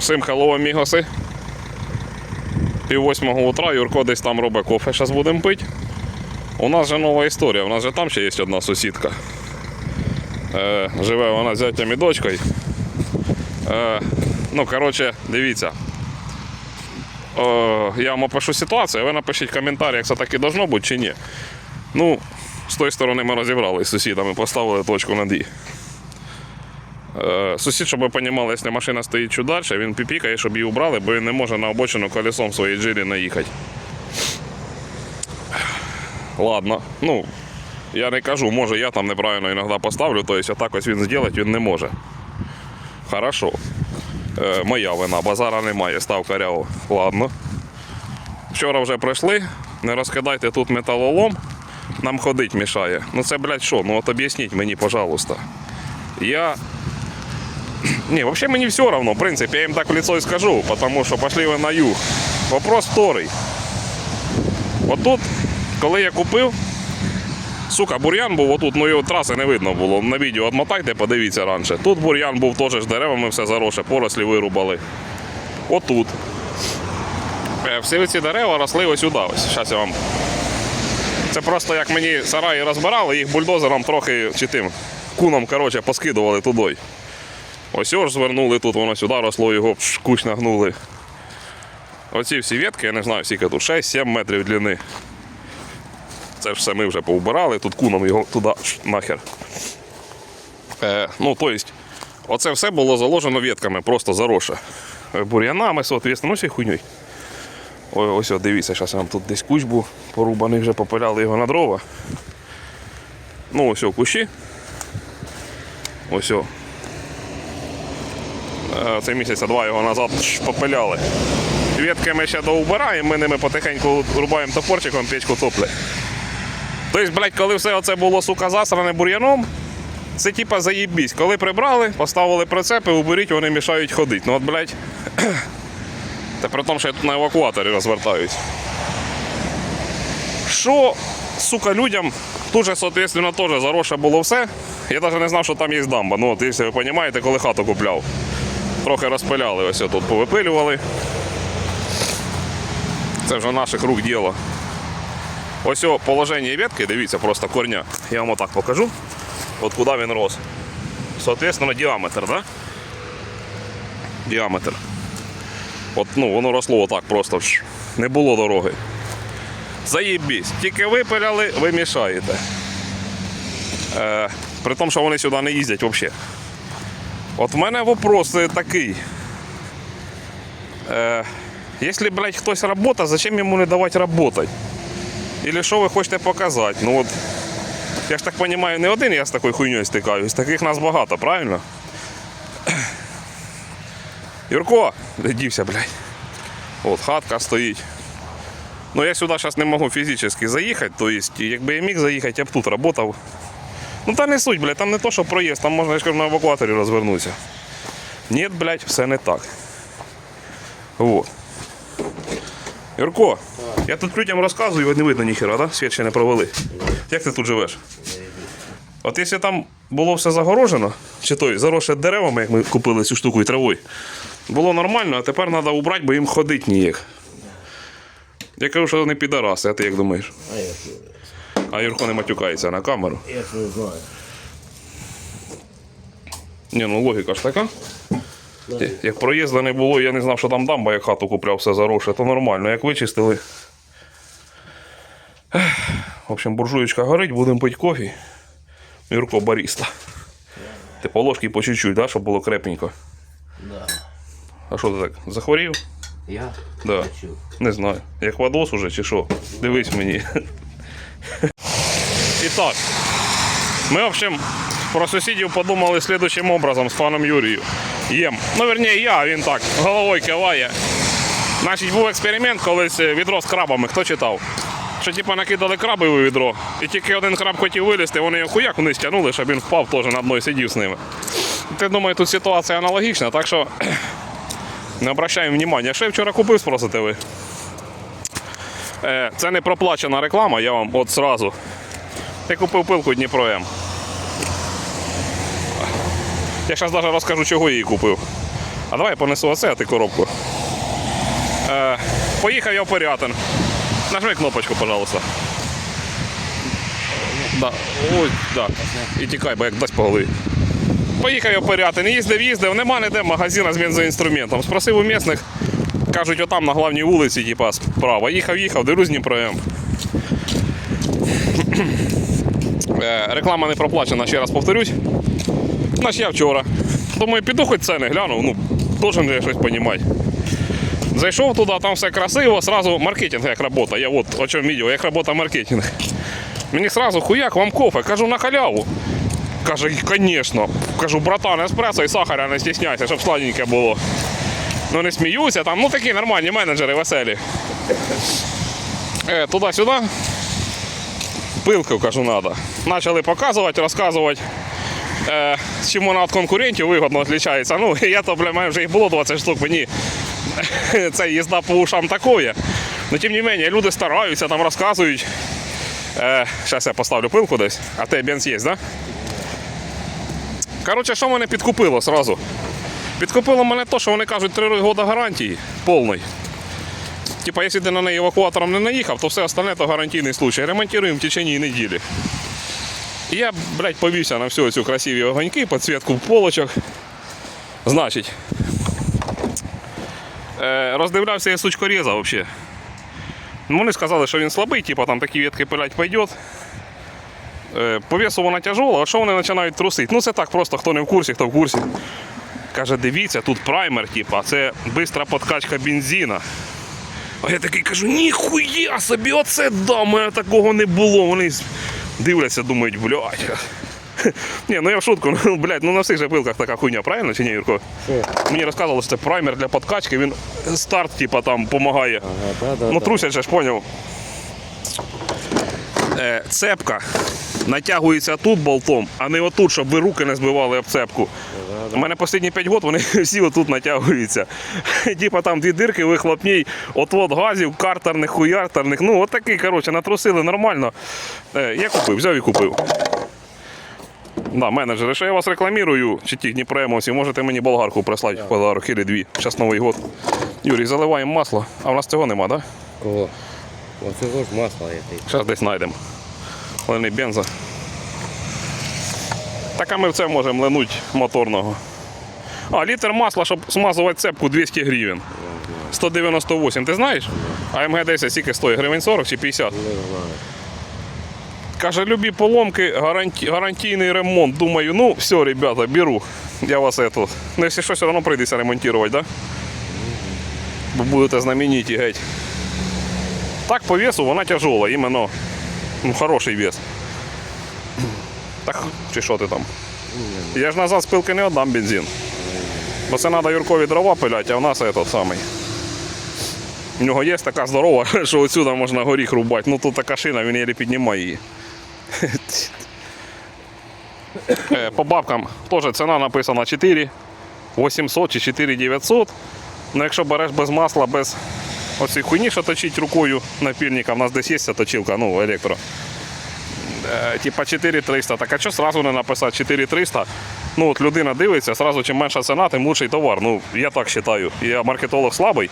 Всім hello, амігоси. Пів восьмого утра Юрко десь там робить кофе, зараз будемо пити. У нас же нова історія, у нас же там ще є одна сусідка. Е, живе вона з зятям і дочкою. Е, ну, коротше, дивіться. Е, я вам опишу ситуацію, ви напишіть коментар, як це так і должно бути чи ні. Ну, з тої сторони ми розібралися з сусідами, поставили точку над «і». Е, Сусід, щоб ви розуміли, якщо машина стоїть чуть далі, він піпікає, щоб її убрали, бо він не може на обочину колесом своєї джилі наїхати. Ладно, ну, я не кажу, може я там неправильно іноді поставлю, тобто отак ось він зробити він не може. Хорошо. Е, моя вина, базара немає, став каряво. Ладно. Вчора вже прийшли, не розкидайте тут металолом, нам ходить мішає. Ну це, блядь, що? Ну от об'ясніть мені, пожалуйста. Я не, вообще мне все равно, в принципе, я им так в лицо и скажу, потому что пошли ви на юг. Вопрос второй. От тут, коли я купив, сука, бур'ян був отут, ну його траси не видно було. На відео отмотайте, подивіться раніше. Тут бур'ян був теж з деревами, все заросше, порослі вирубали. Отут. Е, Всі ці дерева росли ось сюди. Ось. Зараз я вам. Це просто як мені сараї розбирали, їх бульдозером трохи чи тим куном коротше, поскидували туди. Ось ж звернули тут, воно сюди росло, його куч нагнули. Оці всі ветки, я не знаю, скільки тут 6-7 метрів длини. Це ж все ми вже повбирали, тут куном його туди нахер. Е, ну, то есть, оце все було заложено ветками, просто зароше. Бур'янами, соответственно, ну хуйньою. Ой, ось, от, дивіться, зараз вам тут десь куч був порубаний, вже попиляли його на дрова. Ну, ось о, кущі. Ось. о. Е, Це місяця два його назад попиляли. Ветки ми ще доубираємо, ми ними потихеньку рубаємо топорчиком, печку топли. Тобто, блядь, коли все це було, сука, засране бур'яном, це типа заїбісь. Коли прибрали, поставили прицепи, уберіть, вони мішають ходити. Ну от, блядь, це при тому, що я тут на евакуаторі розвертаюсь. Що, сука, людям тут же, соответственно, теж зароше було все. Я навіть не знав, що там є дамба. Ну, от, якщо ви розумієте, коли хату купляв. Трохи розпиляли, ось тут повипилювали. Це вже наших рук діло. Ось о, положення ветки, дивіться, просто корня. Я вам отак покажу. От куди він рос. Соответственно, діаметр, да? Діаметр. От, ну, воно росло отак просто. Не було дороги. Заєбісь. Тільки випиляли, ви мішаєте. Е, при тому, що вони сюди не їздять взагалі. От в мене вопрос е, такий. Е, якщо, блядь, хтось працює, зачем йому не давати працювати? Или що ви хочете показати? Ну от, я ж так розумію, не один я з такою хуйньою стикаюсь, таких нас багато, правильно? Юрко, дівся, блядь. От хатка стоїть. Ну я сюди зараз не можу фізично заїхати, то есть, якби я міг заїхати, я б тут працював. Ну та не суть, блядь, там не то, що проїзд, там можна я ж на евакуаторі розвернутися. Ні, блядь, все не так. Вот. Юрко, я тут людям розказую, не видно ніхера, да? Світ ще не провели. Як ти тут живеш? От якщо там було все загорожено, чи той заросше деревами, як ми купили цю штуку і травою, було нормально, а тепер треба убрати, бо їм ходить ніяк. Я кажу, що вони підараси, а ти як думаєш? А я? А Юрко не матюкається на камеру. Я не знаю. Ні, ну логіка ж така. Як проїзду не було, я не знав, що там дамба, як хату купляв, все заросше, то нормально. Як вичистили. В общем, буржуєчка горить, будемо пити кофі. Юрко баріста. Ти по ложки по чуть-чуть, да, щоб було крепенько. Да. А що ти так? Захворів? Я? Да. Хочу. Не знаю. Як вадос уже чи що? Дивись мені. Так. Ми, в общем, про сусідів подумали слідучим образом з паном Юрією. Єм. Ну, верніше, я, він так, головою киває. Значить, був експеримент колись е, відро з крабами, хто читав? Що типу накидали краби у відро, і тільки один краб хотів вилізти, вони його хуяк вниз тягнули, щоб він впав теж на дно і сидів з ними. Ти думаю, тут ситуація аналогічна, так що не обращаємо внимання. Я вчора купив, спросите ви? Е, Це не проплачена реклама, я вам от сразу. Я купив пилку Дніпро М. Я зараз навіть розкажу, чого її купив. А давай я понесу оце, а ти коробку. Е, поїхав я в Порятин. Нажми кнопочку, пожалуйста. Да. Ой, да. І тікай, бо як дасть по голові. Поїхав я в Порятин, їздив, їздив, нема ніде магазина з бензоінструментом. Спросив у місних, кажуть, отам на главній вулиці, типа, справа. Їхав, їхав, дивлюсь Дніпром. Е, Реклама не проплачена, ще раз повторюсь. Наш я вчора. Думаю, піду хоч ціни гляну, ну, должен же я щось розуміти. Зайшов туди, там все красиво, сразу маркетинг як робота. Я от о чому відео, як робота маркетинг. Мені сразу хуяк, вам кофе, кажу на халяву. Каже, звісно. Кажу, братан, еспресо і сахаря не стісняйся, щоб сладеньке було. Ну не сміюся, там, ну такі нормальні менеджери веселі. Е, туди-сюди. Пилку, кажу, треба. Почали показувати, розказувати. Е, з чим вона від конкурентів вигодно відрізняється. Ну, я то, бля, вже їх було 20 штук, мені це їзда по ушам такое. Ну, тим не менше, люди стараються, там розказують. Е, Зараз я поставлю пилку десь, а те бенз є, да? Коротше, що мене підкупило сразу? Підкупило мене то, що вони кажуть 3 роки гарантії повний. Типа, якщо ти на неї евакуатором не наїхав, то все остальне то гарантійний случай. Ремонтуємо в течение неділі. І я, блядь, повівся на всю цю красиві огоньки, підсвітку полочок. Значить, е, роздивлявся я сучкореза взагалі. Вони сказали, що він слабий, типа там такі ветки пилять пойдет. Е, По весу вона тяжола, а що вони починають трусити? Ну це так просто, хто не в курсі, хто в курсі. Каже, дивіться, тут праймер, типа, це бистра подкачка бензина. А я такий кажу, ніхуя собі, оце да, мене такого не було. Вони дивляться, думають, блядь. Ні, ну я в шутку, ну, блядь, ну на всіх же пилках така хуйня, правильно чи ні, Юрко? Мені розказували, що це праймер для подкачки, він старт, типа, там, допомагає. Ага, да, да, Ну, да. трусять же ж, поняв. Е, цепка натягується тут болтом, а не отут, щоб ви руки не збивали об цепку. У мене останні 5 років вони всі отут натягуються. Типа там дві дирки вихлопній, отвод газів, картерних, хуяртерних. Ну, от такий, коротше, натрусили нормально. Е, я купив, взяв і купив. Да, менеджери, що я вас рекламірую, чи ті Дніпроемовці, можете мені болгарку прислати в подарок, или дві. Зараз Новий год. Юрій, заливаємо масло, а в нас цього нема, так? Да? Кого? Оце ж масло є. Зараз десь знайдемо. Не бенза. Так а ми в це можемо ленуть моторного. А, літр масла, щоб смазувати цепку 200 гривень. 198, ти знаєш? А МГ-10 скільки стоїть? Гривень 40 чи 50? Не знаю. Каже, любі поломки, гаранті, гарантійний ремонт. Думаю, ну все, ребята, беру. Я вас это. Ну, якщо що, все одно прийдеться ремонтувати, да? Бо будете знамениті геть. Так по весу вона тяжола, іменно. Ну, хороший вес. Так, чи що ти там? Я ж назад з пилки не віддам бензин. Бо це треба Юркові дрова пиляти, а в нас этот самий. У нього є така здорова, що отсюди можна горіх рубати. Ну тут така шина, він єлі піднімає її. Е, По бабкам теж ціна написана 4 800 чи 4 900. Ну якщо береш без масла, без оцих хуйні, що точить рукою напільника, в нас десь є ця точилка, ну, електро. Е, Типа 4300. Так а що сразу не написати 4300? Ну от людина дивиться, сразу чим менша ціна, тим лучший товар. Ну, я так вважаю. Я маркетолог слабий.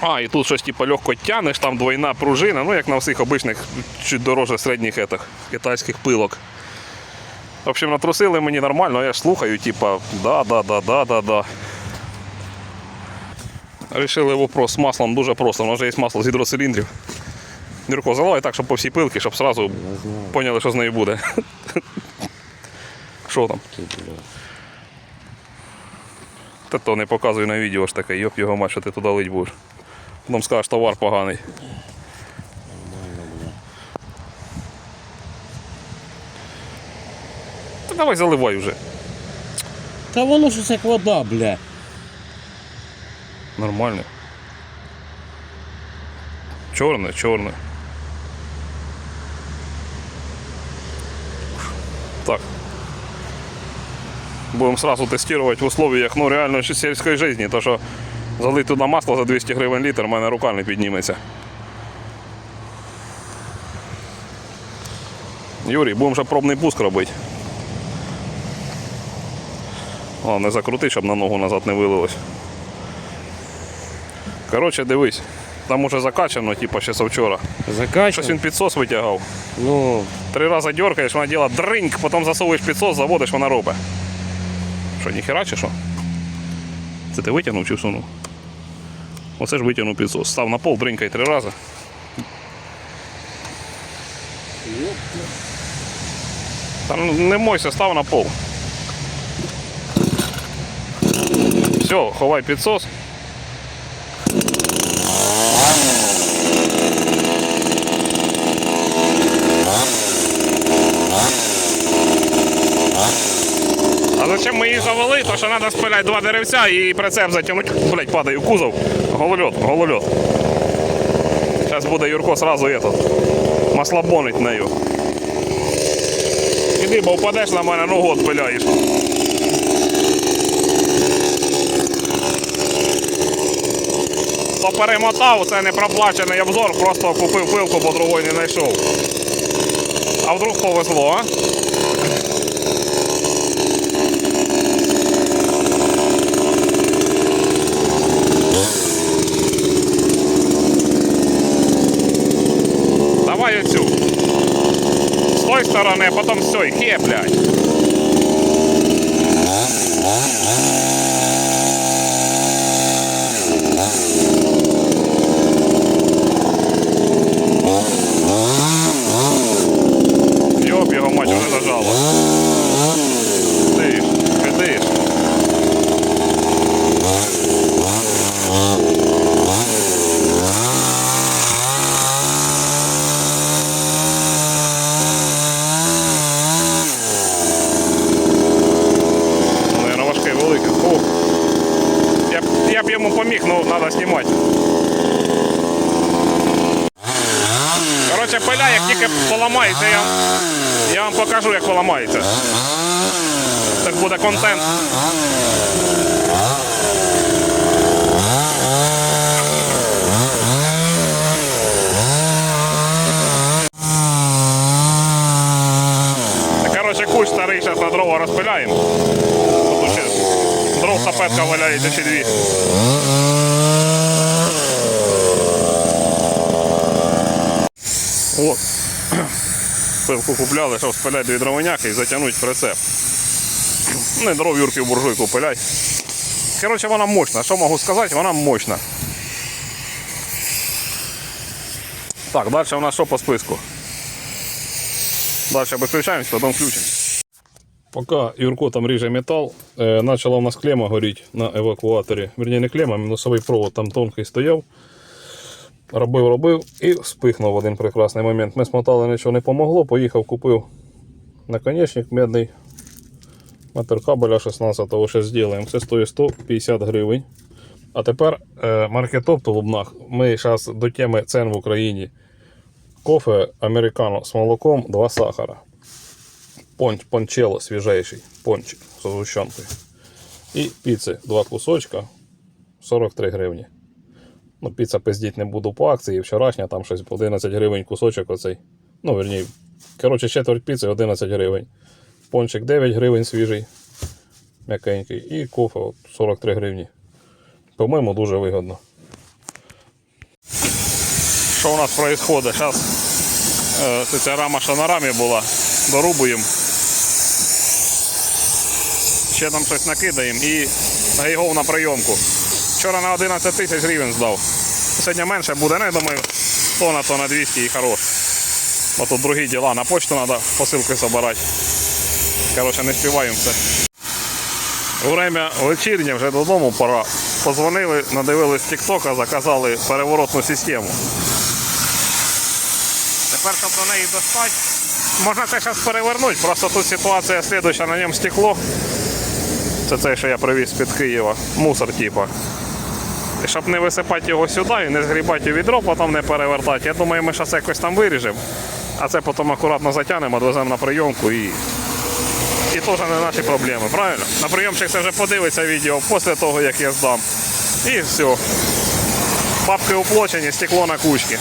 А, і тут щось типу легко тянеш, там двойна пружина, ну як на всіх обичних чуть дороже середніх етих, китайських пилок. В общем, натрусили мені нормально, я ж слухаю, типа, да, да, да, да, да, да. Рішили вопрос з маслом дуже просто. У нас вже є масло з гідроциліндрів. Юрко, заливай так, щоб по всій пилки, щоб сразу поняли, що з нею буде. Що там? Та то не показуй на відео ж таке, йоп його мать, що ти туди лить будеш. Потім скажеш, товар поганий. Та давай заливай вже. Та воно ж як вода, бля. Нормально. Чорне, чорне. Будемо сразу тестувати в условиях ну, реально сільської житті, то що залити туди масло за 200 гривень літр, в мене рука не підніметься. Юрій, будемо вже пробний пуск робити. О, не закрути, щоб на ногу назад не вилилось. Коротше, дивись. Там уже закачано, типу, ще со вчора. Щось він підсос витягав. Ну, Три рази дергаєш, вона діла дриньк, потім засовуєш підсос, заводиш, вона робить. Що, ніхера чи що? Це ти витягнув чи всунув? Оце ж витягнув підсос. Став на пол, дринькай три рази. Та ну, не мойся, став на пол. Все, ховай підсос. Зачем ми її завели? То що треба спиляти два деревця і прицеп затягнути. Блять, падаю кузов. Голольот, голольот. Зараз буде Юрко сразу этот, маслобонить нею. Іди, бо впадеш на мене, ногу отпиляєш. То перемотав, це не проплачений обзор, просто купив пилку, бо другої не знайшов. А вдруг повезло, а? Давай оцю. Сторони, а потом все, и хе, блядь. Йоп, його мать вже зажало. Ти ж, кидиш. Наверное, важке велике. Фу. Я, б- я б йому поміг, ну треба знімати. Коротше, пиля, як тільки поламається, я, я вам покажу, як поламається. Так буде контент. Та, Коротше, куч старий зараз на дрова розпиляємо. Тут ще дров сапетка валяється чи дві. Пилку купляли, щоб спиляти дві дровиняки і затягнути прицеп. Не дров Юрки в буржуйку пилять. Коротше, вона мощна. Що можу сказати, вона мощна. Так, далі у нас що по списку? Далі виключаємось, потім включимо. Поки Юрко там ріже метал, е, почала у нас клема горіти на евакуаторі. Вірні, не клема, мінусовий провод там тонкий стояв. Робив, робив і спихнув в один прекрасний момент. Ми смотали, нічого не помогло. Поїхав, купив наконечник медний. Метр кабеля 16-го ще зробимо. Це стоїть 150 гривень. А тепер е, маркетоп лубнах. Ми зараз до теми цен в Україні. Кофе американо з молоком, 2 сахара. Понч, пончело свіжайший, пончик з згущенкою. І піци, два кусочка, 43 гривні. Ну, піца пиздіть не буду по акції. Вчорашня там щось 11 гривень кусочок оцей. Ну, верні, коротше, четверть піци 11 гривень. Пончик 9 гривень свіжий, м'якенький. І кофе 43 гривні. По-моєму, дуже вигодно. Що у нас відбувається? Зараз е, ця рама, що на рамі була, дорубуємо. Ще там щось накидаємо і гайгов на прийомку. Вчора на 11 тисяч гривень здав. Сьогодні менше буде, ну, я думаю, тона, то на 200 і хорош. Бо тут другі діла. На почту треба посилки збирати. Коротше, не співаємо все. Время вечірнє, вже додому пора. Позвонили, надивились Тіктока, заказали переворотну систему. Тепер, щоб до неї достати, можна це зараз перевернути, просто тут ситуація слідуюча, на ньому стекло. Це те, що я привіз з-під Києва. Мусор, типа. Щоб не висипати його сюди і не згрібати у відро, потім не перевертати. Я думаю, ми зараз якось там виріжемо. А це потім акуратно затягнемо, відвеземо на прийомку і. І теж не наші проблеми, правильно? На прийомчик це вже подивиться відео після того, як я здам. І все. Папки уплочені, стекло на кучки.